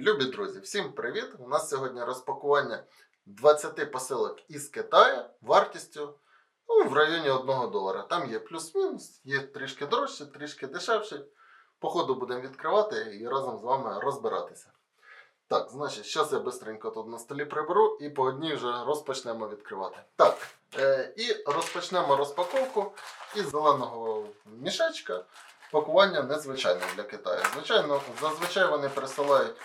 Любі друзі, всім привіт! У нас сьогодні розпакування 20 посилок із Китаю вартістю ну, в районі 1 долара. Там є плюс-мінус, є трішки дорожче, трішки дешевше. По ходу будемо відкривати і разом з вами розбиратися. Так, значить, зараз я швидко тут на столі приберу і по одній вже розпочнемо відкривати. Так, е, і розпочнемо розпаковку із зеленого мішечка. Пакування незвичайне для Китаю. Звичайно, зазвичай вони присилають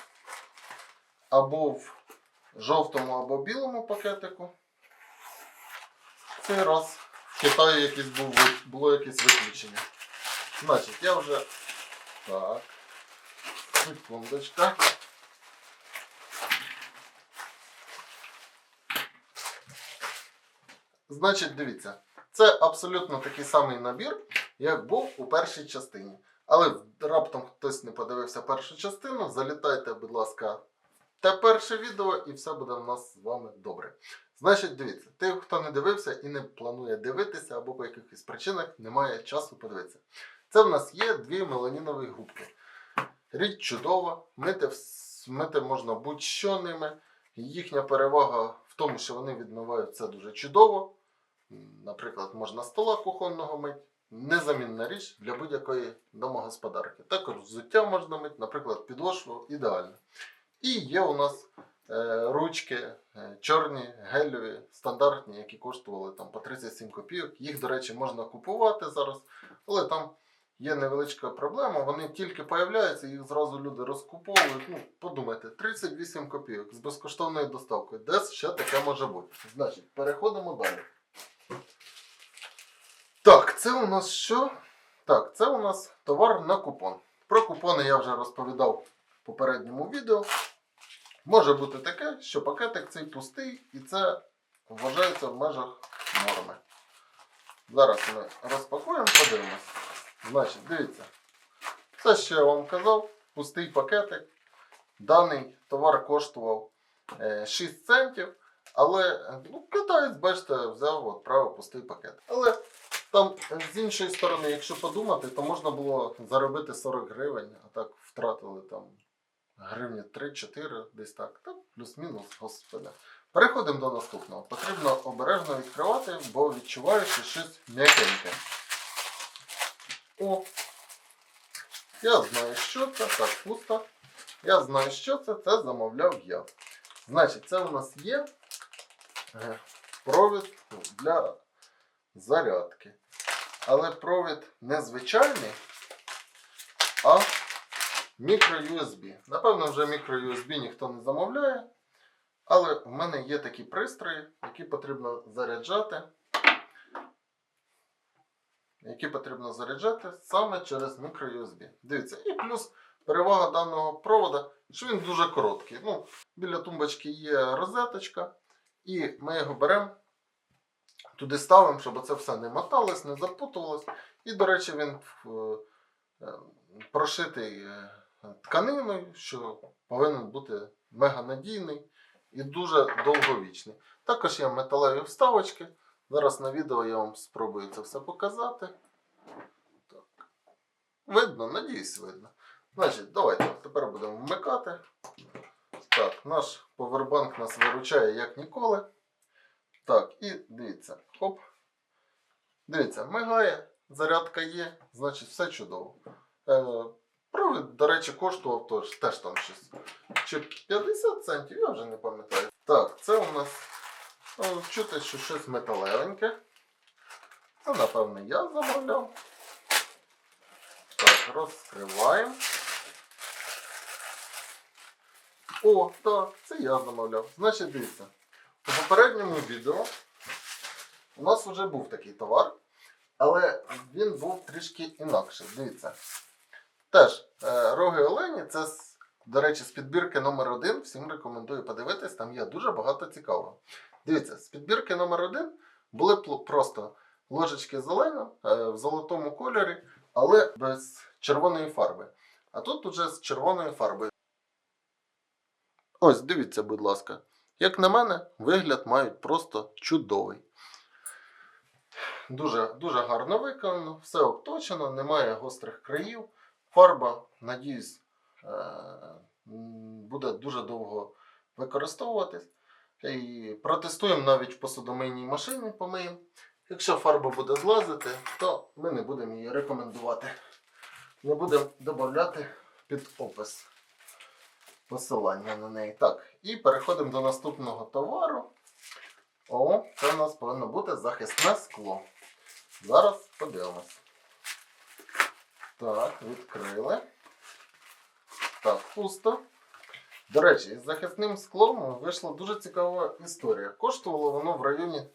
або в жовтому, або білому пакетику. Цей раз в Китаї якийсь був, було якесь виключення. Значить, я вже. Так. Секундочка. Значить, дивіться, це абсолютно такий самий набір, як був у першій частині. Але раптом хтось не подивився першу частину, залітайте, будь ласка, те перше відео, і все буде в нас з вами добре. Значить, дивіться, тих, хто не дивився і не планує дивитися, або по якихось причинах немає часу подивитися. Це в нас є дві меланінові губки. Річ чудова, мити, мити можна будь-що ними. Їхня перевага в тому, що вони відмивають це дуже чудово. Наприклад, можна стола кухонного мити. Незамінна річ для будь-якої домогосподарки. Також взуття можна мити, наприклад, підошву ідеально. І є у нас е, ручки е, чорні, гелеві, стандартні, які коштували там по 37 копійок. Їх, до речі, можна купувати зараз, але там є невеличка проблема. Вони тільки появляються, їх зразу люди розкуповують. Ну, подумайте, 38 копійок з безкоштовною доставкою. Де ще таке може бути? Значить, переходимо далі. Так, це у нас що? Так, це у нас товар на купон. Про купони я вже розповідав попередньому відео. Може бути таке, що пакетик цей пустий, і це вважається в межах норми. Зараз ми розпакуємо, подивимось. Значить, дивіться. Це, що я вам казав, пустий пакетик. Даний товар коштував е, 6 центів. Але е, ну, китаєць, бачите, взяв, відправив пустий пакет. Але там е, з іншої сторони, якщо подумати, то можна було заробити 40 гривень, а так втратили там гривні 3-4, десь так. Так, плюс-мінус, господи. Переходимо до наступного. Потрібно обережно відкривати, бо відчуваю, що щось м'якеньке. О! Я знаю, що це. Так, пусто. Я знаю, що це, це замовляв я. Значить, це у нас є е, провід для зарядки. Але провід не звичайний, а мікро-USB. Напевно, вже мікро-USB ніхто не замовляє. Але в мене є такі пристрої, які потрібно заряджати. Які потрібно заряджати саме через мікро-USB. Дивіться, і плюс перевага даного провода, що він дуже короткий. Ну, біля тумбочки є розеточка, і ми його беремо, туди ставимо, щоб це все не моталось, не запутувалось. І, до речі, він е, е, прошитий е, тканиною, що повинен бути мега надійний і дуже довговічний. Також є металеві вставочки. Зараз на відео я вам спробую це все показати. Так. Видно, надіюсь, видно. Значить, давайте тепер будемо вмикати. Так, наш повербанк нас виручає як ніколи. Так, і дивіться, хоп. Дивіться, мигає, зарядка є, значить все чудово. Е, провід, до речі, коштував тож, теж там щось. Чи 50 центів, я вже не пам'ятаю. Так, це у нас ну, чути, що щось металевеньке. Це, напевно, я замовляв. Так, розкриваємо. О, так, це я замовляв. Значить, дивіться. У попередньому відео у нас вже був такий товар, але він був трішки інакший. Дивіться. Теж е, роги Олені, це, до речі, з підбірки номер 1 Всім рекомендую подивитись, там є дуже багато цікавого. Дивіться, з підбірки номер 1 були просто ложечки зелено е, в золотому кольорі, але без червоної фарби. А тут уже з червоною фарбою. Ось, дивіться, будь ласка. Як на мене, вигляд мають просто чудовий. Дуже, дуже гарно виконано, все обточено, немає гострих країв. Фарба, надіюсь, е, буде дуже довго використовуватись. І протестуємо навіть в посудомийній машині, помиємо. Якщо фарба буде злазити, то ми не будемо її рекомендувати. Не будемо додати під опис посилання на неї. Так, і переходимо до наступного товару. О, це у нас повинно бути захисне скло. Зараз подивимось. Так, відкрили. Так, пусто. До речі, із захисним склом вийшла дуже цікава історія. Коштувало воно в районі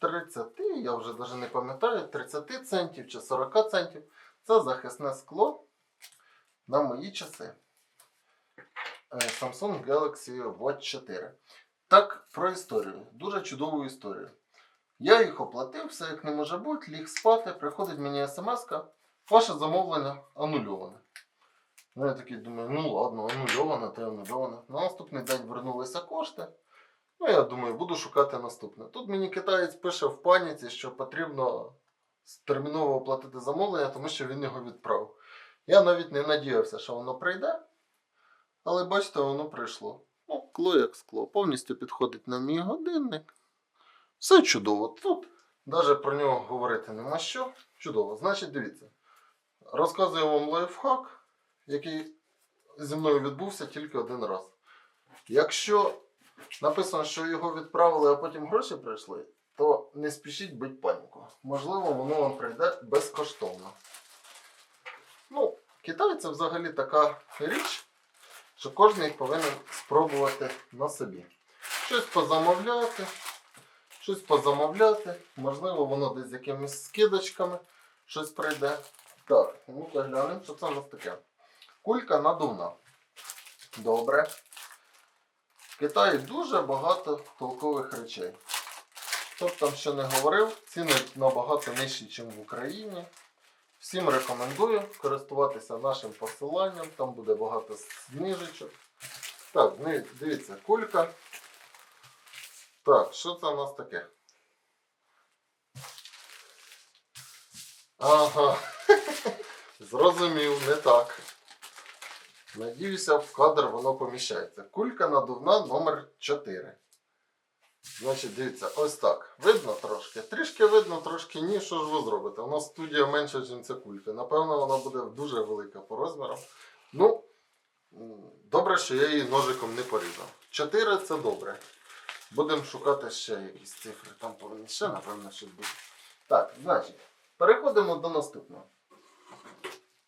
30, я вже навіть не пам'ятаю, 30 центів чи 40 центів. Це захисне скло на мої часи. Е, Samsung Galaxy Watch 4. Так, про історію. Дуже чудову історію. Я їх оплатив, все як не може бути, ліг спати, приходить мені смс-ка, ваше замовлення анульоване. Ну, я такий думаю, ну ладно, анульоване, й анульоване. На наступний день вернулися кошти. Ну, я думаю, буду шукати наступне. Тут мені китаєць пише в паніці, що потрібно терміново оплатити замовлення, тому що він його відправив. Я навіть не надіявся, що воно прийде, але бачите, воно прийшло. Ну, скло як скло, повністю підходить на мій годинник. Все чудово. Тут навіть про нього говорити нема що. Чудово. Значить, дивіться. Розказую вам лайфхак, який зі мною відбувся тільки один раз. Якщо написано, що його відправили, а потім гроші прийшли, то не спішіть бити паніку. Можливо, воно вам прийде безкоштовно. Ну, Китай це взагалі така річ, що кожен повинен спробувати на собі. Щось позамовляти, щось позамовляти, можливо, воно десь з якимись скидочками щось прийде. Так, ну глянемо, що це у нас таке. Кулька надувна. Добре. В Китаї дуже багато толкових речей. Хто б там ще не говорив, ціни набагато нижчі, ніж в Україні. Всім рекомендую користуватися нашим посиланням, там буде багато знижечок. Так, дивіться, кулька. Так, що це у нас таке? Ага. Зрозумів, не так. Надіюся, в кадр воно поміщається. Кулька надувна номер 4. Значить, дивіться, ось так. Видно трошки. Трішки видно, трошки ні. Що ж ви зробите? У нас студія менша, ніж ця кулька. Напевно, вона буде дуже велика по розмірам. Ну, добре, що я її ножиком не порізав. 4 це добре. Будемо шукати ще якісь цифри. Там повинні ще, напевно, щось буде. Так, значить, переходимо до наступного.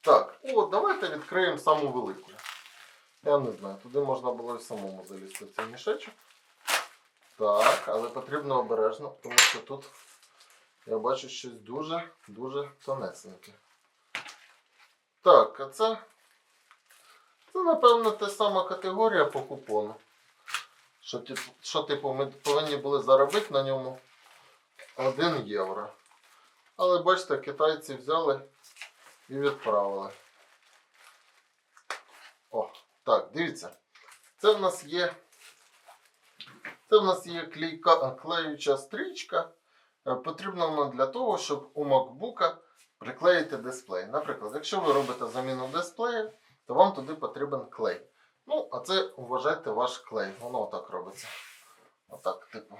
Так, о, давайте відкриємо саму велику. Я не знаю, туди можна було і самому залізти в цей мішечок. Так, але потрібно обережно, тому що тут я бачу щось дуже-дуже тонесеньке. Так, а це. Це, напевно, та сама категорія по купону. Що, що, типу, ми повинні були заробити на ньому 1 євро. Але бачите, китайці взяли і відправили. О, так, дивіться. Це в нас є. Це в нас є клейка, клеюча стрічка. Е, Потрібна вона для того, щоб у MacBook приклеїти дисплей. Наприклад, якщо ви робите заміну дисплею, то вам туди потрібен клей. Ну, а це вважайте ваш клей. Воно отак робиться. Отак, типу.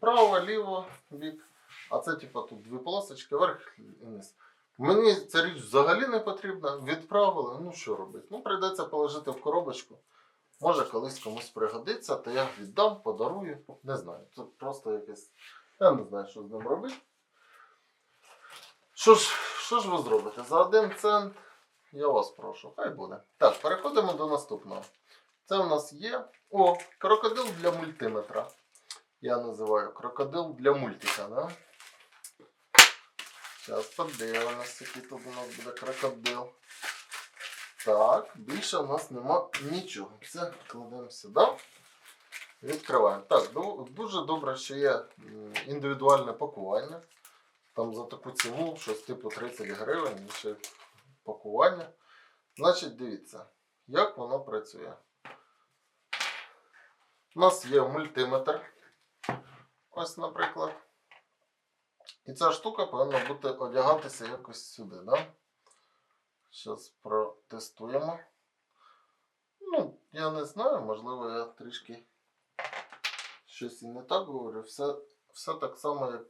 Право, ліво, бік. А це, типу, тут дві полосочки, верх і низ. Мені ця річ взагалі не потрібна. Відправили. Ну що робити? Ну, прийдеться положити в коробочку. Може, колись комусь пригодиться, то я віддам, подарую. Не знаю. Це просто якесь. Я не знаю, що з ним робити. Що ж, що ж ви зробите? За один цент я вас прошу, хай буде. Так, переходимо до наступного. Це у нас є. О, крокодил для мультиметра. Я називаю крокодил для мультика, да? Зараз подивимося, який тут у нас буде крокодил. Так, більше у нас нема нічого. Це кладемо сюди. Відкриваємо. Так, дуже добре, що є індивідуальне пакування. Там за таку ціну щось типу 30 гривень, і ще пакування. Значить, дивіться, як воно працює. У нас є мультиметр. Ось, наприклад. І ця штука повинна бути одягатися якось сюди, да? Зараз протестуємо. Ну, я не знаю, можливо, я трішки щось і не так говорю. Все, все так само, як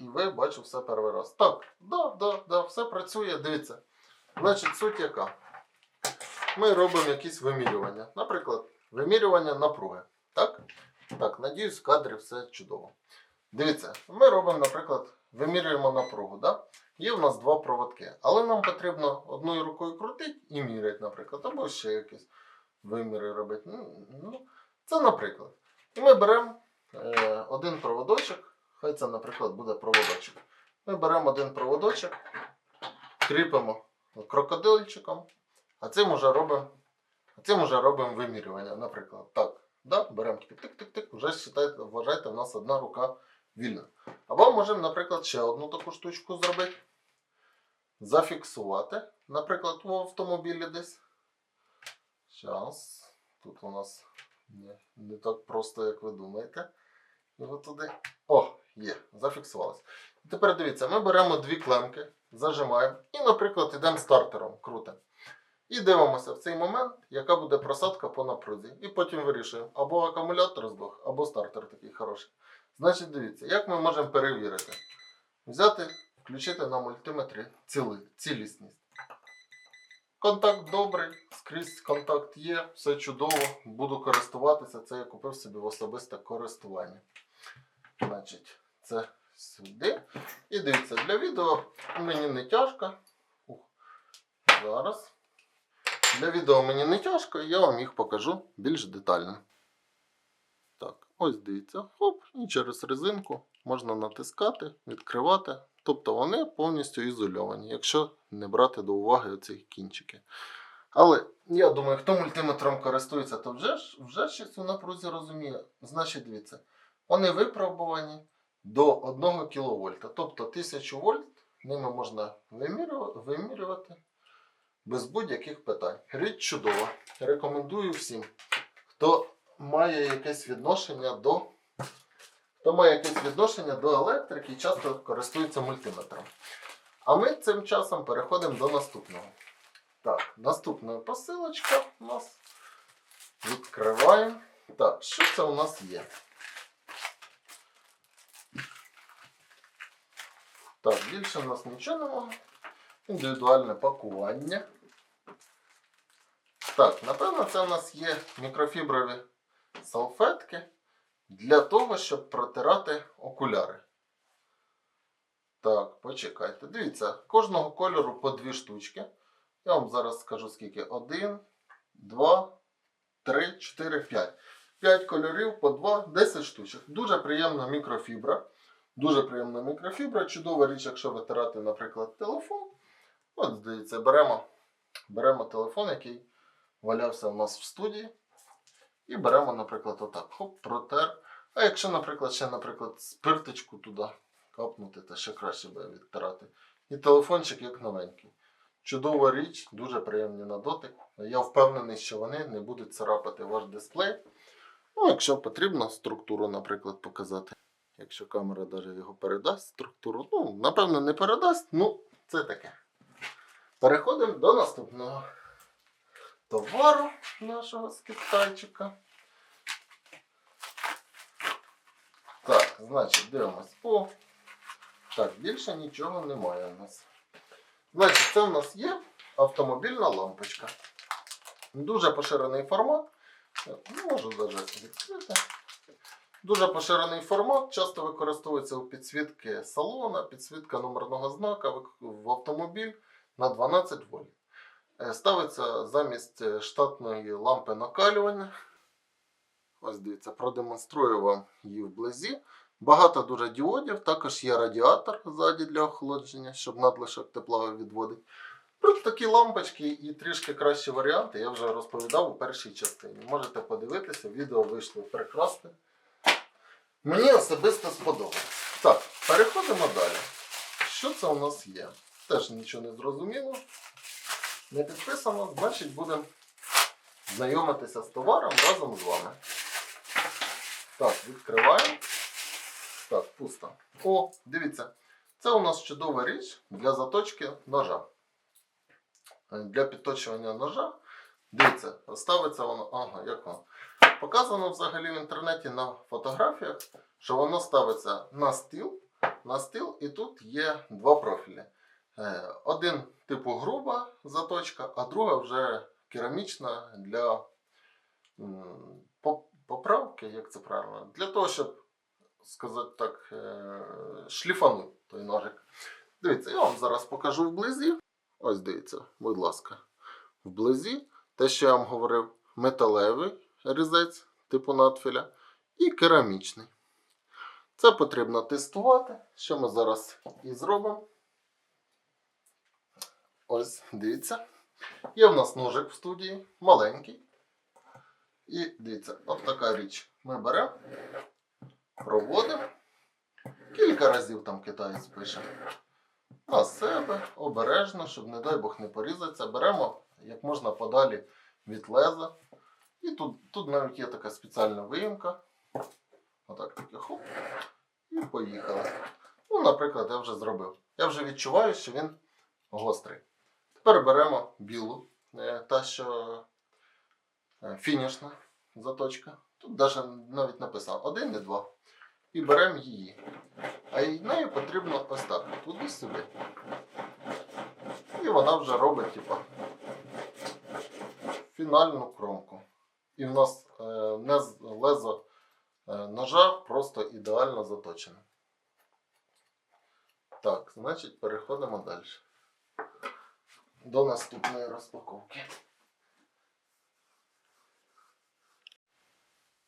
і ви, бачу все перший раз. Так, да, да, да, все працює, дивіться. Значить, суть яка? Ми робимо якісь вимірювання. Наприклад, вимірювання напруги. Так? Так, надіюсь, в кадрі все чудово. Дивіться, ми робимо, наприклад, вимірюємо напругу. Да? Є в нас два проводки, але нам потрібно одною рукою крутити і міряти, наприклад, або ще якісь виміри робити. Ну, Ну, це наприклад. І ми беремо е, один проводочок, хай це, наприклад, буде проводочок. Ми беремо один проводочок, кріпимо крокодильчиком, а цим уже робимо, цим уже робимо вимірювання, наприклад. Так, да? беремо тик-тик-тик, вже вважайте, в нас одна рука вільна. Або можемо, наприклад, ще одну таку штучку зробити. Зафіксувати, наприклад, в автомобілі десь. Зараз. Тут у нас не, не так просто, як ви думаєте. От туди. О, є, зафіксувалось. Тепер дивіться, ми беремо дві клемки, зажимаємо і, наприклад, йдемо стартером, крутимо. І дивимося в цей момент, яка буде просадка по напрузі. І потім вирішуємо, або акумулятор здох, або стартер такий хороший. Значить, дивіться, як ми можемо перевірити? Взяти, включити на мультиметрі ціли, цілісність. Контакт добрий, скрізь контакт є, все чудово, буду користуватися. Це я купив собі в особисте користування. Значить, це сюди. І дивіться, для відео мені не тяжко. Ух, Зараз. Для відео мені не тяжко, і я вам їх покажу більш детально. Ось дивіться, хоп, і через резинку можна натискати, відкривати. Тобто вони повністю ізольовані, якщо не брати до уваги оці кінчики. Але я думаю, хто мультиметром користується, то вже вже щось у напрузі розуміє. Значить, дивіться, вони випробувані до 1 кВт. Тобто 1000 вольт ними можна вимірювати без будь-яких питань. Річ чудова. Рекомендую всім, хто має якесь відношення до. Хто має якесь відношення до електрики і часто користується мультиметром. А ми цим часом переходимо до наступного. Так, наступна посилочка у нас. Відкриваємо. Так, що це у нас є? Так, більше у нас нічого немає. Індивідуальне пакування. Так, напевно, це у нас є мікрофіброві салфетки для того, щоб протирати окуляри. Так, почекайте. Дивіться, кожного кольору по дві штучки. Я вам зараз скажу скільки. Один, два, три, чотири, п'ять. П'ять кольорів по два, 10 штучок. Дуже приємна мікрофібра. Дуже приємна мікрофібра. Чудова річ, якщо витирати, наприклад, телефон. От, здається, беремо, беремо телефон, який валявся у нас в студії. І беремо, наприклад, отак. Хоп, протер. А якщо, наприклад, ще, наприклад, спирточку туди капнути, то ще краще буде відтирати. І телефончик як новенький. Чудова річ, дуже приємні на дотик. Я впевнений, що вони не будуть царапати ваш дисплей. Ну, якщо потрібно структуру, наприклад, показати. Якщо камера навіть його передасть структуру, ну, напевно, не передасть, ну, це таке. Переходимо до наступного товару нашого з Китайчика. Так, значить, дивимось. О, так, більше нічого немає у нас. Значить, це у нас є автомобільна лампочка. Дуже поширений формат. Можу навіть відкрити. Дуже поширений формат, часто використовується у підсвітки салона, підсвітка номерного знака в автомобіль на 12 вольт. Е, Ставиться замість е, штатної лампи накалювання. Ось дивіться, продемонструю вам її вблизі. Багато дуже діодів, також є радіатор ззаді для охолодження, щоб надлишок тепла відводить. Просто такі лампочки і трішки кращі варіанти я вже розповідав у першій частині. Можете подивитися, відео вийшло прекрасне. Мені особисто сподобалось. Так, переходимо далі. Що це у нас є? Теж нічого не зрозуміло. Не підписано, значить будемо знайомитися з товаром разом з вами. Так, відкриваємо. Так, пусто. О, дивіться. Це у нас чудова річ для заточки ножа. Е, Для підточування ножа Дивіться, ставиться воно. Ага, як воно. Показано взагалі в інтернеті на фотографіях, що воно ставиться на стіл, на стіл, і тут є два профілі. Е, Один типу груба заточка, а друга вже керамічна для поправки, як це правильно, для того, щоб сказати так, е, шліфанути той ножик. Дивіться, я вам зараз покажу вблизі. Ось дивіться, будь ласка. Вблизі те, що я вам говорив, металевий різець типу надфіля і керамічний. Це потрібно тестувати, що ми зараз і зробимо. Ось, дивіться. Є в нас ножик в студії, маленький. І дивіться, от така річ. Ми беремо, проводимо. Кілька разів там китаєць пише. На себе, обережно, щоб, не дай Бог, не порізатися. Беремо як можна подалі від леза. І тут, тут навіть є така спеціальна виїмка. Отак таке хоп. І поїхали. Ну, наприклад, я вже зробив. Я вже відчуваю, що він гострий. Тепер беремо білу, е, та що е, фінішна заточка. Тут навіть написано один і два. І беремо її. А нею потрібно ось так, туди-сюди. І вона вже робить, типа, фінальну кромку. І в нас е, лезо е, ножа просто ідеально заточене. Так, значить, переходимо далі. До наступної розпаковки.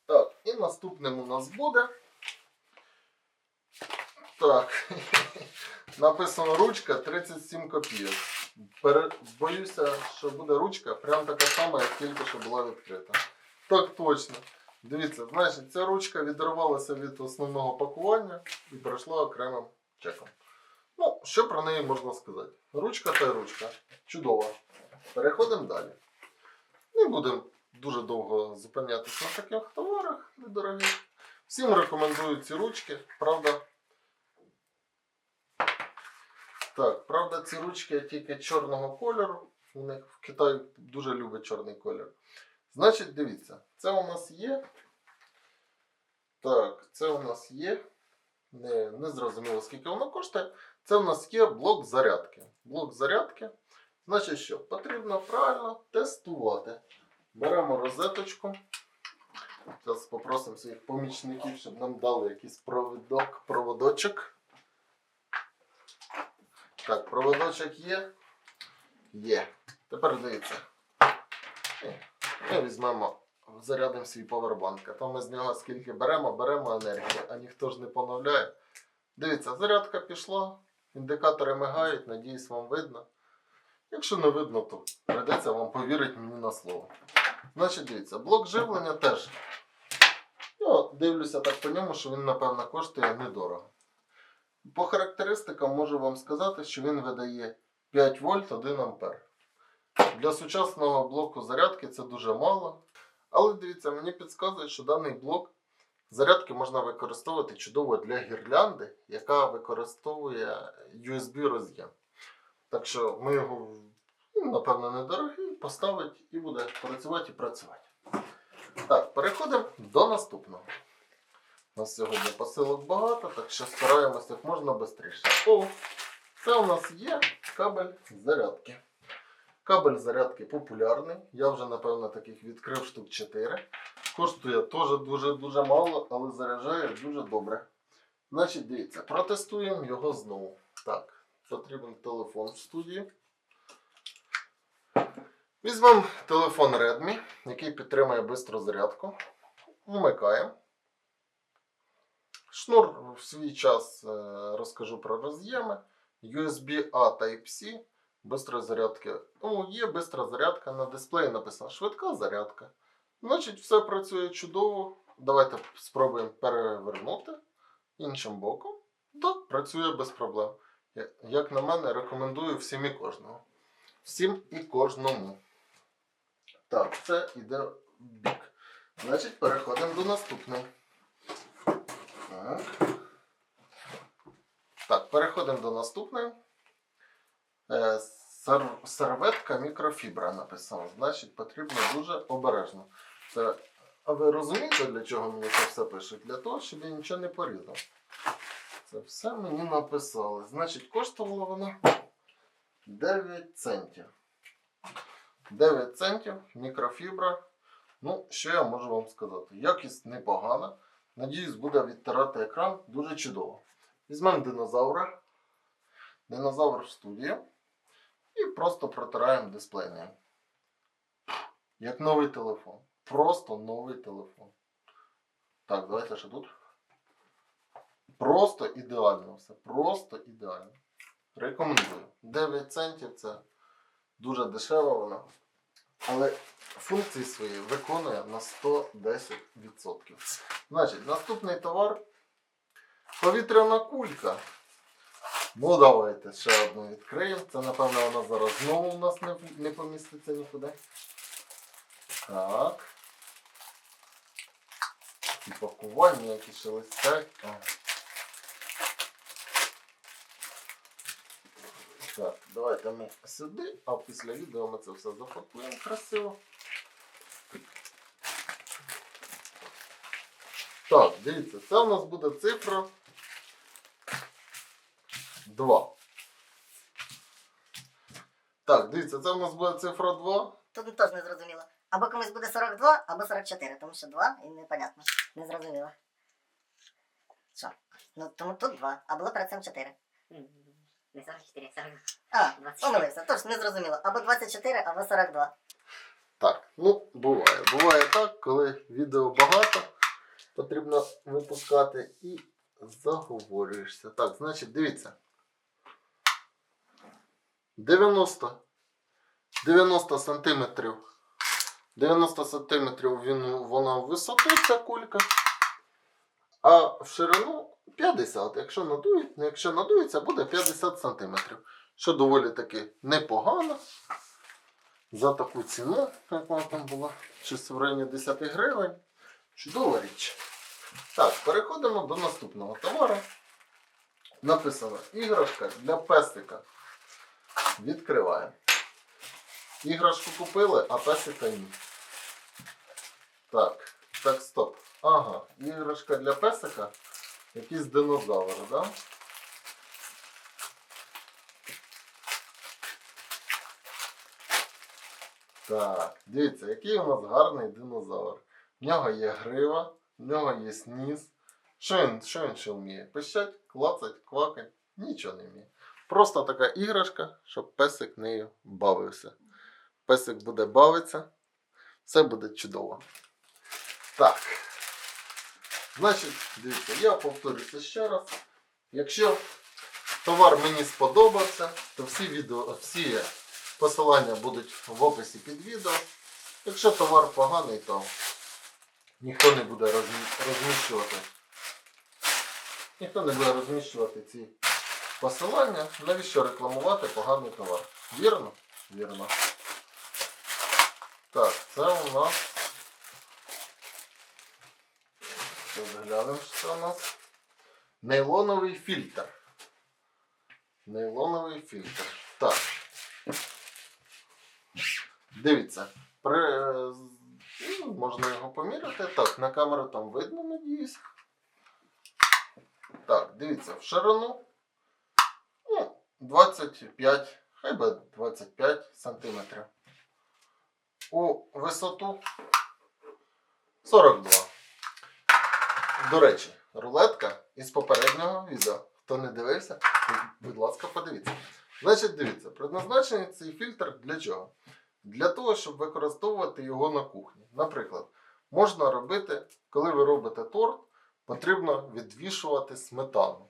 Так, і наступним у нас буде. Так. Написано ручка 37 копійок. Боюся, що буде ручка прям така сама, як тільки що була відкрита. Так точно. Дивіться, значить, ця ручка відривалася від основного пакування і пройшла окремим чеком. Ну, що про неї можна сказати? Ручка та ручка. Чудова. Переходимо далі. Не будемо дуже довго зупинятися на таких товарах недорогих. Всім рекомендую ці ручки. Правда. Так, правда, ці ручки тільки чорного кольору. У них в Китаї дуже любить чорний колір. Значить, дивіться, це у нас є. Так, це у нас є. Не, не зрозуміло, скільки воно коштує. Це у нас є блок зарядки. Блок зарядки. Значить, що? Потрібно правильно тестувати. Беремо розеточку. Зараз попросимо своїх помічників, щоб нам дали якийсь провідок, проводочок. Так, проводочок є. Є. Тепер дивіться. Е, Ми візьмемо, зарядимо свій повербанк. А то ми з нього скільки беремо, беремо енергію, а ніхто ж не поновляє. Дивіться, зарядка пішла, індикатори мигають, надіюсь, вам видно. Якщо не видно, то прийдеться вам повірити мені на слово. Значить, дивіться, блок живлення теж. Я дивлюся так по ньому, що він, напевно, коштує недорого. По характеристикам можу вам сказати, що він видає 5 вольт 1 ампер. Для сучасного блоку зарядки це дуже мало. Але дивіться, мені підказує, що даний блок зарядки можна використовувати чудово для гірлянди, яка використовує USB роз'єм. Так що ми його, ну, напевно, недорогий, поставить і буде працювати і працювати. Так, переходимо до наступного. У нас сьогодні посилок багато, так що стараємося як можна швидше. О, це у нас є кабель зарядки. Кабель зарядки популярний. Я вже, напевно, таких відкрив штук 4. Коштує теж дуже-дуже мало, але заряджає дуже добре. Значить, дивіться, протестуємо його знову. Так, потрібен телефон в студії. Візьмемо телефон Redmi, який підтримує бистру зарядку. Вмикаємо. Шнур в свій час е, розкажу про роз'єми. USB-A Type-C, бистрої зарядки. Ну, є бистра зарядка на дисплеї написано швидка зарядка. Значить, все працює чудово. Давайте спробуємо перевернути іншим боком. Так, працює без проблем. Як на мене, рекомендую всім і кожному. Всім і кожному. Так, це йде в бік. Значить, переходимо до наступного. Так. Так, переходимо до наступної. Е, Сер- серветка мікрофібра написано. Значить, потрібно дуже обережно. Це, а ви розумієте, для чого мені це все пишуть? Для того, щоб я нічого не порізав. Це все мені написали. Значить, коштувала вона 9 центів. 9 центів, мікрофібра. Ну, що я можу вам сказати? Якість непогана. Надіюсь, буде відтирати екран дуже чудово. Візьмемо динозавра. Динозавр в студію. І просто протираємо дисплей. Як новий телефон. Просто новий телефон. Так, давайте ще тут. Просто ідеально все. Просто ідеально. Рекомендую. 9 центів це дуже дешево вона. Але функції свої виконує на 110%. Значить, наступний товар повітряна кулька. Ну, давайте ще одну відкриємо. Це, напевно, вона зараз знову у нас не, не поміститься нікуди. Так. Пакування, які ще листять. Так, давайте ми сюди, а після відео ми це все запакуємо красиво. Так, дивіться, це у нас буде цифра 2. Так, дивіться, це у нас буде цифра 2. Тут теж не зрозуміло. Або комусь буде 42, або 44, тому що 2 і непонятно. Не зрозуміло. Що? Ну тому тут 2, а було перед цим 4. Не 44, 40. А, 24. помилився, тож не зрозуміло. Або 24, або 42. Так, ну буває. Буває так, коли відео багато, потрібно випускати і заговорюєшся. Так, значить, дивіться. 90. 90 сантиметрів. 90 сантиметрів він, вона в висоту, ця кулька. А в ширину 50. Якщо ну, якщо надується, буде 50 сантиметрів. Що доволі таки непогано за таку ціну, як вона там була, щось в районі 10 гривень. Чудова річ. Так, переходимо до наступного товару. Написано іграшка для песика. Відкриваємо. Іграшку купили, а песика ні. Так, так, стоп. Ага, іграшка для песика. Якийсь динозавр, так? Да? Так, дивіться, який у нас гарний динозавр. В нього є грива, в нього є ніс. Що він, що він ще вміє? Пищать, клацать, квакать, нічого не вміє. Просто така іграшка, щоб песик нею бавився. Песик буде бавитися, все буде чудово. Так. Значить, дивіться, я повторюся ще раз. Якщо товар мені сподобався, то всі відео, всі Посилання будуть в описі під відео. Якщо товар поганий, то ніхто не буде розміщувати. Ніхто не буде розміщувати ці посилання. Навіщо рекламувати поганий товар? Вірно? Вірно. Так, це у нас. Зараз глянемо, що це у нас. Нейлоновий фільтр. Нейлоновий фільтр. Так. Дивіться, при... ну, можна його поміряти. Так, на камеру там видно, надіюсь. Так, дивіться, в ширину ну, 25, хай би 25 сантиметрів. У висоту 42. До речі, рулетка із попереднього відео. Хто не дивився, будь ласка, подивіться. Значить, дивіться, предназначений цей фільтр для чого? Для того, щоб використовувати його на кухні. Наприклад, можна робити, коли ви робите торт, потрібно відвішувати сметану.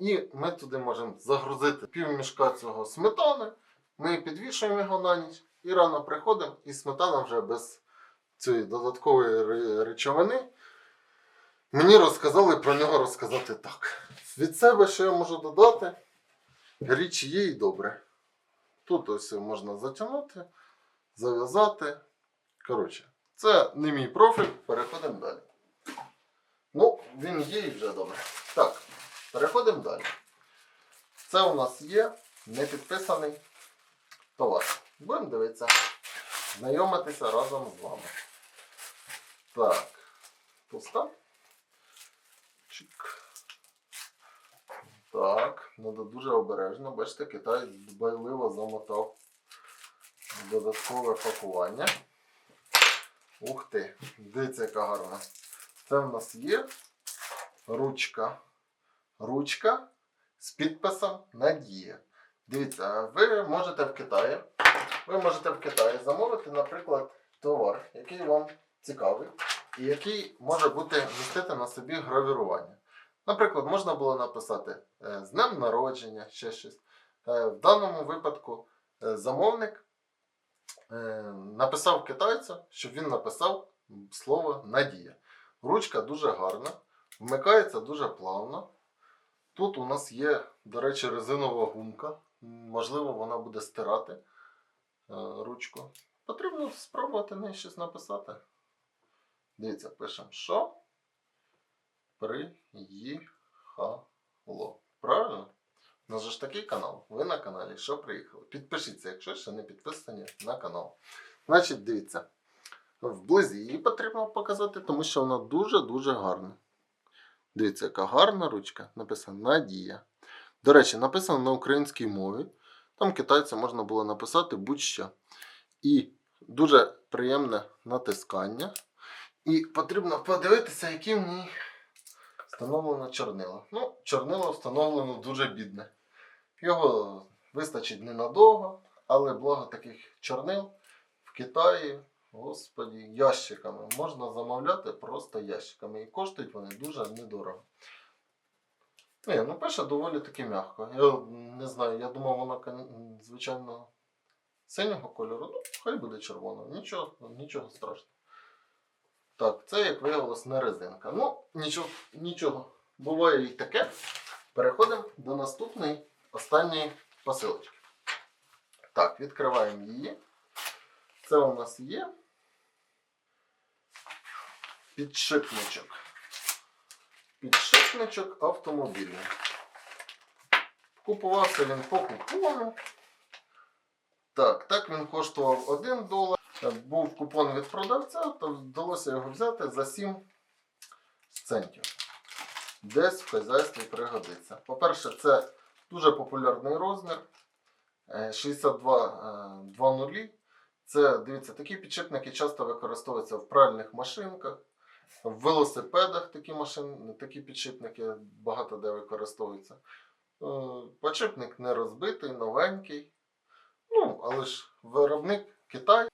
І ми туди можемо загрузити півмішка цього сметани, ми підвішуємо його на ніч і рано приходимо, і сметана вже без цієї додаткової речовини. Мені розказали про нього розказати так. Від себе, що я можу додати, річ є і добре. Тут ось можна затягнути, зав'язати. Коротше, це не мій профіль, переходимо далі. Ну, він є і вже добре. Так, переходимо далі. Це у нас є не підписаний товар. Будемо дивитися, знайомитися разом з вами. Так, пуста. Чик. Так, треба дуже обережно. Бачите, Китай дбайливо замотав додаткове пакування. Ух ти, дивіться, яка гарна. Це в нас є ручка. Ручка з підписом Надія. Дивіться, ви можете в Китаї, ви можете в Китаї замовити, наприклад, товар, який вам цікавий, і який може бути містити на собі гравірування. Наприклад, можна було написати е, з днем народження, ще щось. Е, В даному випадку е, замовник написав китайцю, щоб він написав слово Надія. Ручка дуже гарна, вмикається дуже плавно. Тут у нас є, до речі, резинова гумка. Можливо, вона буде стирати ручку. Потрібно спробувати неї щось написати. Дивіться, пишемо, що приїхало. Правильно? У нас же ж такий канал. Ви на каналі, що приїхали. Підпишіться, якщо ще не підписані на канал. Значить, дивіться. Вблизі її потрібно показати, тому що вона дуже-дуже гарна. Дивіться, яка гарна ручка. Написано Надія. До речі, написано на українській мові. Там китайцям можна було написати будь-що. І дуже приємне натискання. І потрібно подивитися, які в ній встановлено чорнило. Ну, чорнило встановлено дуже бідне. Його вистачить ненадовго, але благо таких чорнил в Китаї, господі, ящиками. Можна замовляти просто ящиками. І коштують вони дуже недорого. Ні, ну пише доволі таки м'яко. Я не знаю, я думав, вона, звичайно, синього кольору. Ну, хай буде червоного. Нічого, нічого страшного. Так, це, як виявилось, не резинка. Ну, нічого, нічого. Буває і таке. Переходимо до наступної, останньої посилочки. Так, відкриваємо її. Це у нас є підшипничок. Підшипничок автомобільний. Купувався він по купону. Так, так він коштував 1 долар. Був купон від продавця, то вдалося його взяти за 7 центів. Десь в хазяйстві пригодиться. По-перше, це дуже популярний розмір. Е, 62 е, 2.0. Це, дивіться, такі підшипники часто використовуються в пральних машинках, в велосипедах такі машини, такі підшипники багато де використовуються. Е, Підшипник не розбитий, новенький. Ну, але ж виробник Китай.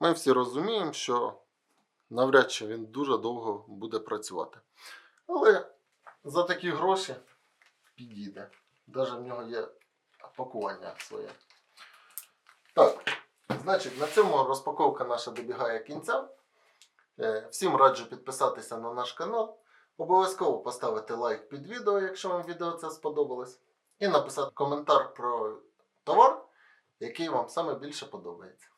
Ми всі розуміємо, що навряд чи він дуже довго буде працювати. Але за такі гроші підійде. Навіть в нього є пакування своє. Так, значить, на цьому розпаковка наша добігає кінця. Е, Всім раджу підписатися на наш канал. Обов'язково поставити лайк під відео, якщо вам відео це сподобалось. І написати коментар про товар, який вам саме більше подобається.